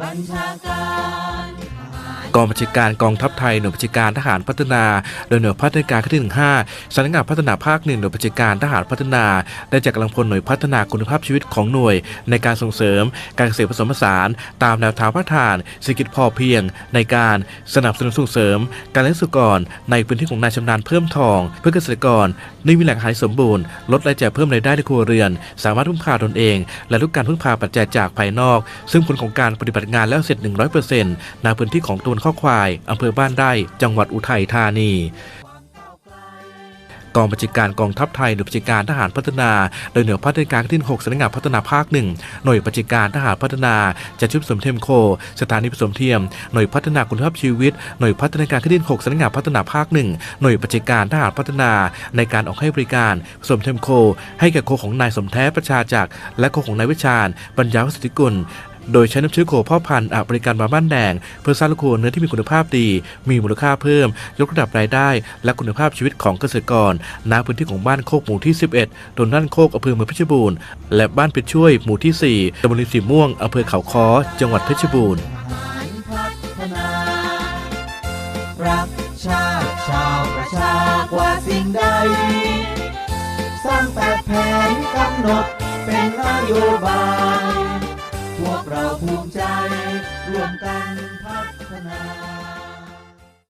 บัญชาการก องบัญชาการกองทัพไทยหน่วยบัญชาการทหารพัฒนา โดยหน่วยพัฒนาการที่15สำนักงานพัฒนาภาคหนึ่งหน่วยบัญชาการทหารพัฒนา ได้จัดกำลังพลหน่วยพัฒนาคุณภาพชีวิตของหน่วย ในการส่งเสริม การเกษตรผสมผสาน ตามแนวทางพระราชทานเศรษฐกิจพอเพียง ในการสนับสนุนส่งเสริม การเลี้ยงสุกรในพื้นที่ของนายชำนาญเพิ่มทอง เพื่อเกษตรกรได้มีแหล่งอาหารที่สมบูรณ์ลดรายจ่ายเพิ่มรายได้ในครัวเรือน สามารถพึ่งพาตนเอง และลดการพึ่งพาปัจจัยจากภายนอก ซึ่งผลของการปฏิบัติงานแล้วเสร็จ 100%ในพื้นที่ของตำบลข้อควายอำเภอบ้านไร่จังหวัดอุทัยธานีกองบัญชาการกองทัพไทยหน่วยบัญชาการทหารพัฒนา โดยหน่วยพัฒนาการที่6สำนักงานพัฒนาภาคหนึ่งหน่วยบัญชาการทหารพัฒนาจัดชุดสมเทียมโค สถานีผสมเทียม หน่วยพัฒนาคุณภาพชีวิต หน่วยพัฒนาการที่6สำนักงานพัฒนาภาคหนึ่งหน่วยบัญชาการทหารพัฒนา ในการออกให้บริการผสมเทียมโค ให้แก่โคของนายสมแท้ประชาจักรและโคของนายวิชาญปัญญาวัสติกุล โดยใช้น้ำเชื้อโคพ่อพันธุ์อาบริการมาบ้านแดง เพื่อสร้างลูกโคเนื้อที่มีคุณภาพดี มีมูลค่าเพิ่ม ยกระดับรายได้ และคุณภาพชีวิตของเกษตรกรณพื้นที่ของบ้านโคกหมู่ที่ 11ตำบลนั่นโคกอำเภอเมืองเพชรบูรณ์และบ้านเป็ดช่วยหมู่ที่4ตำบลสีม่วงอำเภอเขาค้อจังหวัดเพชรบูรณ์รักชาติชาวประชากว่าสิ่งใด สร้างแปดแผนกำหนดเป็นนโยบาย ภูมิใจร่วมกันพัฒนา